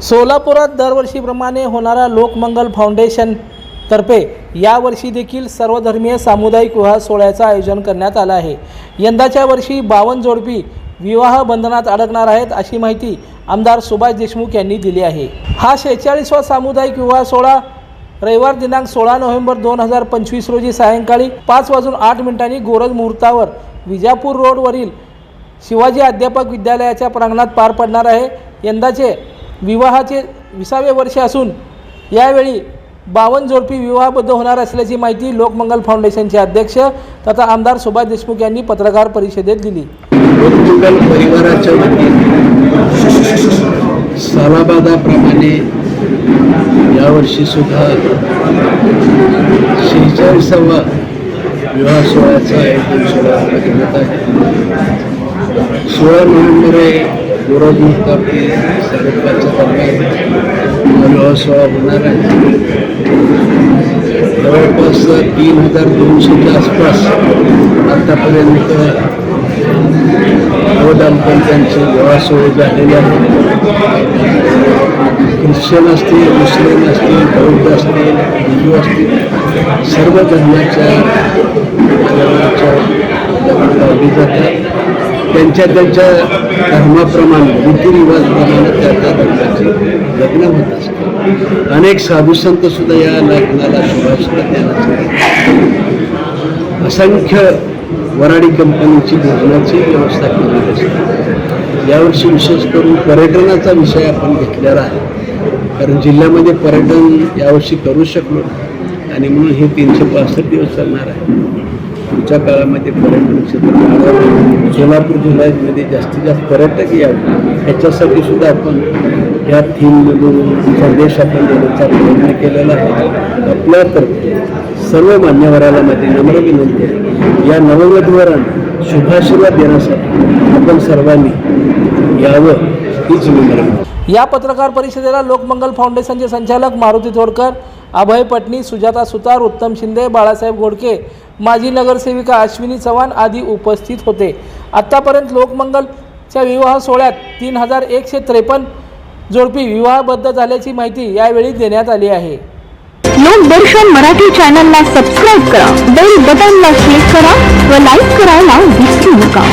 सोलापुरात दरवर्षीप्रमाणे होणारा लोकमंगल फाउंडेशन तर्फे यावर्षी देखील सर्वधर्मीय सामुदायिक विवाह सोहळ्याचं आयोजन करण्यात आलं आहे. यंदाच्या वर्षी बावन्न जोडपी विवाह बंधनात अडकणार आहेत अशी माहिती आमदार सुभाष देशमुख यांनी दिली आहे. हा शेहेचाळीसवा सामुदायिक विवाह सोहळा रविवार दिनांक सोळा नोव्हेंबर दोन हजार पंचवीस रोजी सायंकाळी पाच वाजून आठ मिनिटांनी गोरज मुहूर्तावर विजापूर रोडवरील शिवाजी अध्यापक विद्यालयाच्या प्रांगणात पार पडणार आहे. यंदाचे विवाहाचे विसावे वर्ष असून यावेळी बावन्न जोडपी विवाहबद्ध होणार असल्याची माहिती लोकमंगल फाउंडेशनचे अध्यक्ष तथा आमदार सुभाष देशमुख यांनी पत्रकार परिषदेत दिली. परिवाराच्या सालाबादाप्रमाणे यावर्षी सुद्धा शेहेचाळीसावा विवाह सोहळ्याचा एक सोहळा आहे. सोळा नोव्हेंबर आहे गुरव मुहूर्तावरती साडेपाचच्या दरम्यान विवाह सोहळा होणार आहे. जवळपास तीन हजार दोनशेच्या आसपास आतापर्यंत नवदाम्पत्यांचे विवाह सोहळे झालेले आहेत. ख्रिश्चन असतील मुस्लिम असतील बौद्ध असतील हिंदू असतील सर्व धर्माच्या लावली जातात त्यांच्या त्यांच्या धर्माप्रमाणे रीतिरिवाजप्रमाणे त्या त्या धर्माचे लग्न होत असतात. अनेक साधू सुद्धा या लग्नाला शुभाशुभ द्यायला असंख्य वराडी कंपनीची भोजनाची व्यवस्था केलेली असते यावर्षी विशेष करून पर्यटनाचा विषय आपण घेतलेला आहे. कारण जिल्ह्यामध्ये पर्यटन यावर्षी करू शकलो आणि म्हणून हे तीनशे पासष्ट दिवस चालणार आहे. पुढच्या काळामध्ये पर्यटन क्षेत्र सोलापूर जिल्ह्यामध्ये जास्तीत जास्त पर्यटक यावे. ह्याच्यासाठी सुद्धा आपण या थीममधून संदेश आपण देण्याचा प्रयत्न केलेला आहे. आपल्यातर्फे सर्व मान्यवराला माझी नम्र विनंती आहे. या नववधूवरांना शुभाशीर्वाद देण्यासाठी आपण सर्वांनी यावं हीच विनंती या पत्रकार परिषदेला लोकमंगल फाउंडेशनचे संचालक मारुती तोडकर अभय पटणी सुजाता सुतार उत्तम शिंदे बाळासाहेब गोडके माजी नगरसेविका अश्विनी चव्हाण आदी उपस्थित होते. आत्तापर्यंत लोकमंगलच्या विवाह सोहळ्यात तीन हजार एकशे त्रेपन्न जोडपी विवाहबद्ध झाल्याची माहिती यावेळी देण्यात आली आहे. लोकदर्शन मराठी चॅनलला सबस्क्राईब करा बेल बटनला क्लिक करा व लाईक करायला विसरू नका.